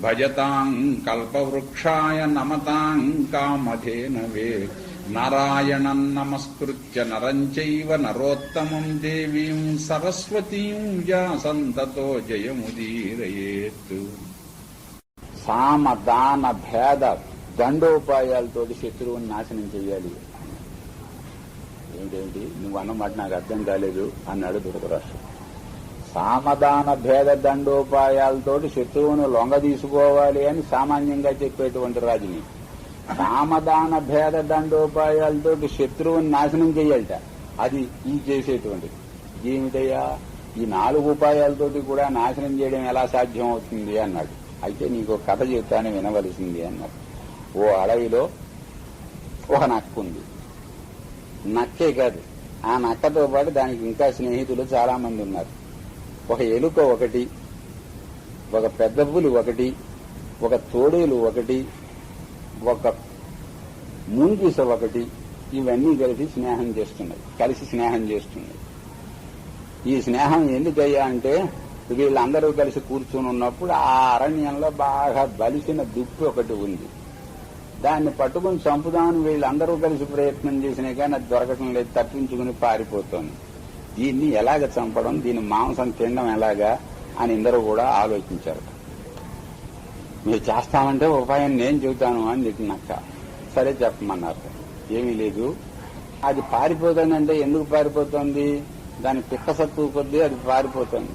భజతాం కల్పవృక్షాయ నమతాం కామధేనవే నారాయణం నమస్కృత్య నరంచైవ నరోత్తమం దేవీం సరస్వతీం వ్యాసంతతో జయముదీరయేత్. సామ దాన భేద దండోపాయాలతోటి శత్రువుని నాశనం చేయాలి. ఏంటేంటి? నువ్వు అన్నమాట నాకు అర్థం కాలేదు అన్నాడు ధృతరాష్ట్రుడు సామదాన భేద దండోపాయాలతోటి శత్రువును లొంగ తీసుకోవాలి అని సామాన్యంగా చెప్పేటువంటి రాజుని. సామధాన భేద దండోపాయాలతోటి శత్రువుని నాశనం చేయాలట. అది ఈ చేసేటువంటిది ఏమిటయ్యా? ఈ నాలుగు ఉపాయాలతోటి కూడా నాశనం చేయడం ఎలా సాధ్యం అవుతుంది అన్నాడు. అయితే నీకు కథ చెప్తాను వినవలసింది అన్నాడు. ఓ అడవిలో ఒక నక్క ఉంది. నక్కే కాదు. ఆ నక్కతో పాటు దానికి ఇంకా స్నేహితులు చాలా మంది ఉన్నారు. ఒక ఎలుక ఒకటి ఒక పెద్ద పులి ఒకటి ఒక తోడేలు ఒకటి ఒక ముంగిస ఒకటి ఇవన్నీ కలిసి స్నేహం చేస్తున్నాయి. కలిసి స్నేహం చేస్తున్నాయి. ఈ స్నేహం ఎందుకయ్యా అంటే వీళ్ళందరూ కలిసి కూర్చుని ఉన్నప్పుడు ఆ అరణ్యంలో బాగా బలిసిన దుప్పి ఒకటి ఉంది. దాన్ని పట్టుకుని చంపుదామని వీళ్ళందరూ కలిసి ప్రయత్నం చేసినా కానీ అది దొరకటం లేదు తప్పించుకుని పారిపోతుంది. దీన్ని ఎలాగ చంపడం దీని మాంసం తినడం ఎలాగా అని ఇందరూ కూడా ఆలోచించారు. మీరు చేస్తామంటే ఉపాయం నేను చెబుతాను అని చెప్పినాక సరే చెప్పమన్నారు. ఏమీ లేదు. అది పారిపోతుందంటే ఎందుకు పారిపోతుంది? దాని పిక్క సత్తు కొద్దీ అది పారిపోతుంది.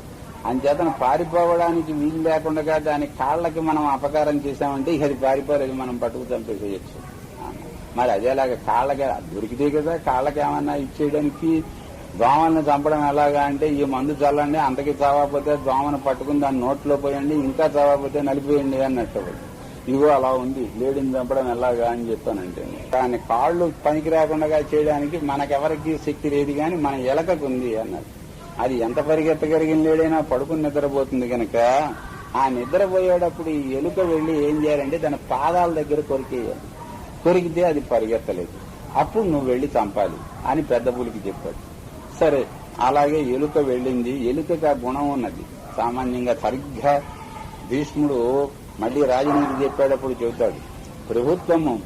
అంచేతను పారిపోవడానికి వీలు లేకుండా దాని కాళ్ళకి మనం అపకారం చేశామంటే ఇక అది పారిపోలేదు మనం పట్టుకు చంపేసేయచ్చు. మరి అదేలాగా కాళ్ళకి దొరికితే కదా కాళ్ళకి ఏమన్నా ఇచ్చేయడానికి దోమల్ని చంపడం ఎలాగా అంటే ఈ మందు చల్లండి అంతకి చావకపోతే దోమను పట్టుకుని దాన్ని నోట్లో పోయండి ఇంకా చావకపోతే నలిపేయండి అన్నట్టు. ఇదిగో అలా ఉంది లేడీని చంపడం ఎలాగా అని చెప్పానంటే. దాని కాళ్ళు పనికి రాకుండా చేయడానికి మనకెవరికి శక్తి లేదు కానీ మన ఎలకకు ఉంది అది ఎంత పరిగెత్తగలిగిన లేడైనా పడుకుని నిద్రపోతుంది కనుక ఆ నిద్రపోయేటప్పుడు ఈ ఎలుక వెళ్ళి ఏం చేయాలంటే దాని పాదాల దగ్గర కొరికేయాలి. కొరికితే అది పరిగెత్తలేదు. అప్పుడు నువ్వు వెళ్ళి చంపాలి అని పెద్ద పులికి చెప్పాడు. సరే అలాగే ఎలుక వెళ్ళింది. ఎలుకకి ఆ గుణం ఉన్నది. సామాన్యంగా సరిగ్గా భీష్ముడు మళ్ళీ రాజనీతి చెప్పేటప్పుడు చెబుతాడు ప్రభుత్వము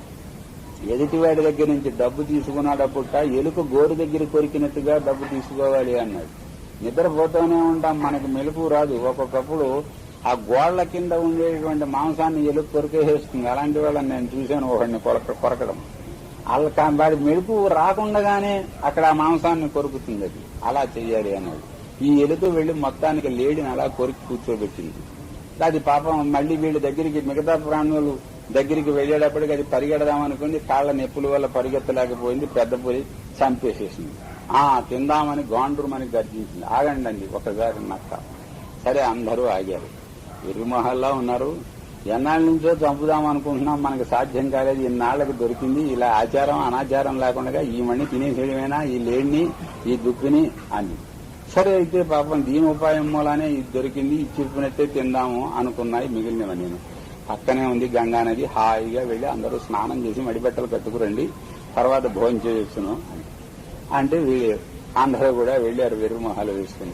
ఎదుటివాడి దగ్గర నుంచి డబ్బు తీసుకున్నాడప్పుట ఎలుక గోరు దగ్గర కొరికినట్టుగా డబ్బు తీసుకోవాలి అన్నాడు. నిద్రపోతూనే ఉంటాం. మనకి మెలకు రాదు. ఒక్కొక్కప్పుడు ఆ గోళ్ళ కింద ఉండేటువంటి మాంసాన్ని ఎలుక కొరికేసేస్తుంది. అలాంటి వాళ్ళని నేను చూశాను ఒకడిని కొరక కొరకడం. వాళ్ళ వాడి మెరుపు రాకుండగానే అక్కడ ఆ మాంసాన్ని కొరుకుతుంది అది. అలా చెయ్యాలి అన్నాడు. ఈ ఎలుక వెళ్ళి మొత్తానికి లేడిని అలా కొరికి కూర్చోబెట్టింది. అది పాపం మళ్ళీ వీళ్ళ దగ్గరికి మిగతా ప్రాణులు దగ్గరికి వెళ్ళేటప్పటికి అది పరిగెడదామనుకుంది కాళ్ళ నొప్పుల వల్ల పరిగెత్తలేకపోయింది పెద్ద పొలి చంపేసేసింది. ఆ తిందామని గాండ్రుమని గర్జించింది. ఆగండి అండి ఒకసారి నక్క. సరే అందరూ ఆగారు. ఇరుమహల్లా ఉన్నారు. ఎన్నాళ్ళ నుంచో చంపుదాం అనుకుంటున్నాం మనకు సాధ్యం కాలేదు ఇన్నాళ్ళకు దొరికింది ఇలా ఆచారం అనాచారం లేకుండా ఈ మణి తినేసేయడమేనా ఈ లేడిని ఈ దుక్కుని అని. సరే అయితే పాపం దీని ఉపాయం మూలానే ఇది దొరికింది ఇది చెప్పినట్టే తిందాము అనుకున్నాయి మిగిలినవి నేను. పక్కనే ఉంది గంగా నది హాయిగా వెళ్ళి అందరూ స్నానం చేసి మడిబట్టలు కట్టుకురండి తర్వాత భోజనం చేయొచ్చును అని. అంటే వీళ్ళు అందరూ కూడా వెళ్ళారు వెర్రి వేసుకుని.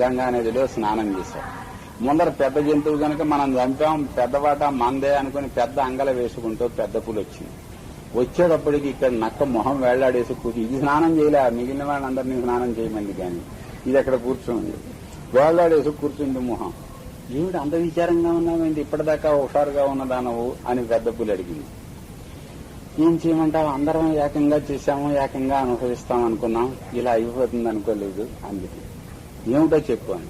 గంగా నదిలో స్నానం చేశారు. ముందర పెద్ద జంతువు కనుక మనం చంపాం పెద్దవాట మందే అనుకుని పెద్ద అంగల వేసుకుంటూ పెద్ద పులి వచ్చింది. వచ్చేటప్పటికి ఇక్కడ నక్క మొహం వేళ్ళాడేసి కూర్చు ఇది స్నానం చేయలే మిగిలిన వాళ్ళందరినీ స్నానం చేయమంది కానీ. ఇది అక్కడ కూర్చుంది. వేళ్ళాడేసి కూర్చుంది మొహం. ఏమిటి అంత విచారంగా ఉన్నావేంటి? ఇప్పటిదాకా హుషారుగా ఉన్నదానవు అని పెద్ద పులి అడిగింది. ఏం చేయమంటావు? అందరం ఏకంగా చేశాము ఏకంగా అనుభవిస్తాం అనుకున్నాం. ఇలా అయిపోతుంది అనుకోలేదు అందుకే. ఏమిటో చెప్పు అని.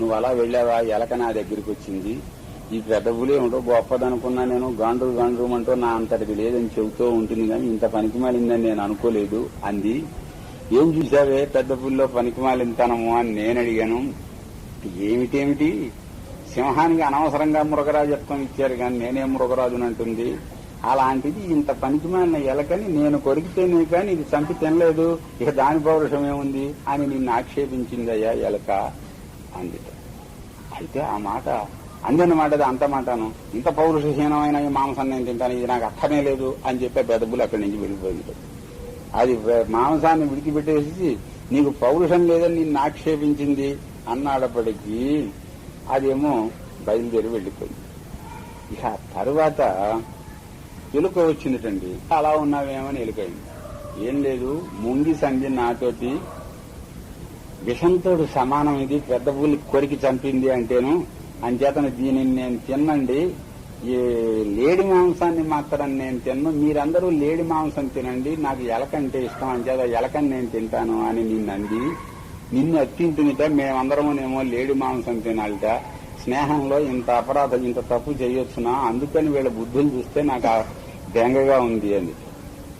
నువ్వు అలా వెళ్ళావా? ఎలక నా దగ్గరికి వచ్చింది. ఈ పెద్ద పులి ఏమిటో గొప్పదనుకున్నా నేను గాండ్రు గాండ్రు అంటూ నా అంతటిది లేదని చెబుతూ ఉంటుంది కానీ ఇంత పనికి మాలిందని నేను అనుకోలేదు అంది. ఏం చూసావే పెద్ద పులిలో పనికి మాలింతనము అని నేను అడిగాను. ఏమిటేమిటి సింహానికి అనవసరంగా మృగరాజత్వం ఇచ్చారు కానీ నేనే మృగరాజునంటుంది. అలాంటిది ఇంత పనికిమాలిన ఎలకని నేను కొరికితేనే కానీ ఇది చంపి తినలేదు. ఇక దాని పౌరుషం ఏముంది? అని నిన్ను ఆక్షేపించిందయ్యా ఎలక. అందిట అయితే ఆ మాట అందిన మాట అంత మాటను ఇంత పౌరుషహీనమైన ఈ మాంసం నేను తింటాను ఇది నాకు అక్కనే లేదు అని చెప్పే బెదబులు అక్కడి నుంచి వెళ్ళిపోయింది అది మాంసాన్ని విడిచిపెట్టేసి నీకు పౌరుషం లేదని నిన్ను ఆక్షేపించింది అన్నాడప్పటికీ అదేమో బయలుదేరి వెళ్ళిపోయింది. ఇక తరువాత ఎలుక వచ్చిందిటండి. అలా ఉన్నావేమని ఎలుకైంది. ఏం లేదు ముంగి సంధి నాతోటి విషంతోడు సమానం ఇది పెద్ద పులి కొరికి చంపింది అంటేను అంచేతన దీనిని నేను తిన్నండి. ఈ లేడి మాంసాన్ని మాత్రం నేను తిన్ను. మీరందరూ లేడి మాంసం తినండి. నాకు ఎలకంటే ఇష్టం అంచేత ఎలకని నేను తింటాను అని నిన్నంది నిన్ను అత్తింటినిట మేమందరమునేమో లేడి మాంసం తినాలిట. స్నేహంలో ఇంత అపరాధం ఇంత తప్పు చేయొచ్చునా? అందుకని వీళ్ళ బుద్ధులు చూస్తే నాకు బెంగగా ఉంది అని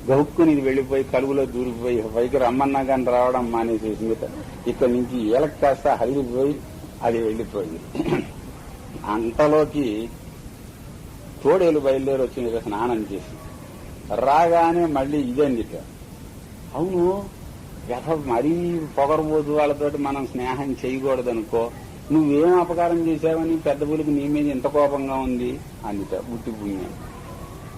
గౌక్కుని ఇది వెళ్ళిపోయి కలుగులో దూరిపోయి పైకి రమ్మన్నా కానీ రావడం మానేసేసింది ఇక్కడి నుంచి ఏలక కాస్త హరిగిపోయి అది వెళ్ళిపోయింది అంతలోకి తోడేలు బయలుదేరి వచ్చింది స్నానం చేసి. రాగానే మళ్ళీ ఇదందిట అవును గత మరీ పొగరబోతు వాళ్ళతోటి మనం స్నేహం చేయకూడదనుకో. నువ్వేం అపకారం చేశావని పెద్ద పులికి నీ మీద ఇంత కోపంగా ఉంది? అందిట బుట్టి పుణ్యం.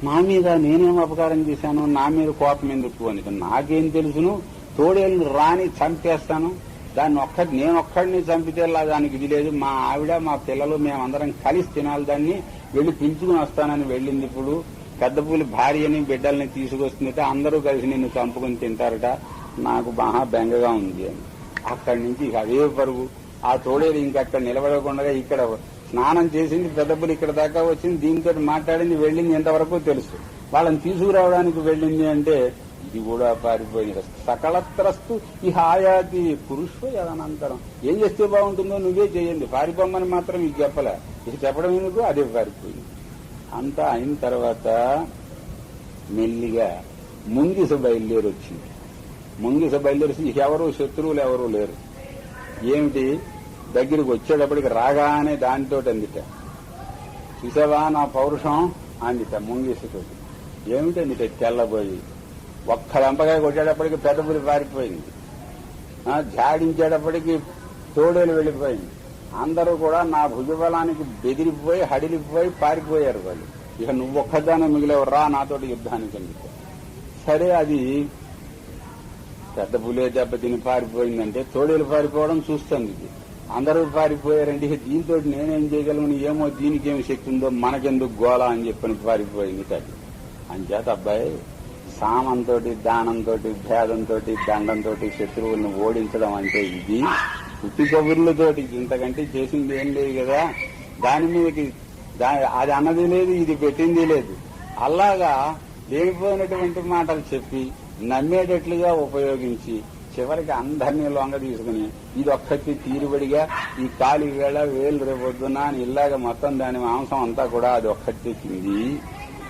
నా మీద నేనేం అపకారం చేశాను నా మీద కోపం ఎందుకు అని నాకేం తెలుసును? తోడేళ్ళు రాని చంపేస్తాను. దాన్ని ఒక్క నేను ఒక్కడిని చంపితేలా దానికి ఇది లేదు. మా ఆవిడ మా పిల్లలు మేమందరం కలిసి తినాలి దాన్ని. వెళ్ళి పిలుచుకుని వస్తానని వెళ్ళింది ఇప్పుడు. పెద్ద పూలి భార్యని బిడ్డల్ని తీసుకొస్తుందంటే. అందరూ కలిసి నిన్ను చంపుకుని తింటారట. నాకు బాగా బెంగగా ఉంది అని. అక్కడి నుంచి అదే పరుగు. ఆ తోడేలు ఇంకక్కడ నిలబడకుండా ఇక్కడ స్నానం చేసింది పెద్ద ఇక్కడ దాకా వచ్చింది దీంతో మాట్లాడింది వెళ్ళింది ఎంతవరకు తెలుసు. వాళ్ళని తీసుకురావడానికి వెళ్ళింది అంటే ఇది కూడా పారిపోయింది. సకలత్రస్తు ఈ హాయాతి పురుషు యదనంతరం. ఏం చేస్తే బాగుంటుందో నువ్వే చేయండి. పారిపోమ్మని మాత్రం ఇది చెప్పలే. ఇది చెప్పడం ఎందుకు? అదే పారిపోయింది. అంతా అయిన తర్వాత మెల్లిగా ముంగిస బయలుదేరి వచ్చింది ముంగిస బయలుదేరి ఎవరు? శత్రువులు ఎవరు లేరు. ఏమిటి? దగ్గరికి వచ్చేటప్పటికి రాగానే దానితో అందిట. చూసావా నా పౌరుషం? అందిట ముంగిసతోటి. ఏమిటండి తెల్లబోయి? ఒక్క లంపకాయ కొట్టేటప్పటికి పెద్దపులి పారిపోయింది. ఆ, జాడించేటప్పటికి తోడేలు వెళ్ళిపోయింది. అందరూ కూడా నా భుజబలానికి బెదిరిపోయి హడిలిపోయి పారిపోయారు వాళ్ళు. ఇక నువ్వు ఒక్కదానే మిగిలేవు రా నాతోటి యుద్ధానికి అందిట. సరే అది పెద్ద పులే దెబ్బతిని పారిపోయిందంటే తోడేలు పారిపోవడం చూస్తుంది ఇది. అందరూ పారిపోయారండి. ఇక దీంతో నేనేం చేయగలను? ఏమో దీనికి ఏమి శక్తి ఉందో మనకెందుకు గోళ అని చెప్పని పారిపోయింది తల్లి. అంచేత అబ్బాయి సామంతో దానంతో భేదంతో దండంతో శత్రువులను ఓడించడం అంటే ఇది పుట్టి కబుర్లతోటి. ఇంతకంటే చేసింది ఏం లేదు కదా. దాని మీదకి దా- అది అన్నది లేదు ఇది పెట్టింది లేదు. అలాగా లేనిపోయినటువంటి మాటలు చెప్పి నమ్మేటట్లుగా ఉపయోగించి చివరికి అందరినీ లొంగ తీసుకుని ఇది ఒక్కటి తీరుబడిగా ఈ కాలి వేళ వేలు రేపొద్దున అని ఇలాగ మొత్తం దాని మాంసం అంతా కూడా అది ఒక్కటి తెచ్చింది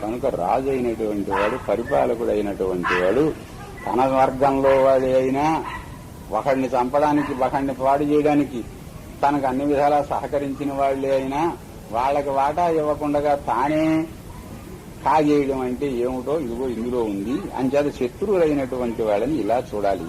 కనుక రాజు అయినటువంటి వాడు పరిపాలకుడు అయినటువంటి వాడు తన వర్గంలో వాడు అయినా ఒకడిని చంపడానికి ఒకడిని పాడు చేయడానికి తనకు అన్ని విధాలా సహకరించిన వాళ్ళే అయినా వాళ్ళకి వాటా ఇవ్వకుండా తానే కాజేయడం అంటే ఏమిటో ఇదిగో ఇందులో ఉంది. అంచేత శత్రువులైనటువంటి వాళ్ళని ఇలా చూడాలి.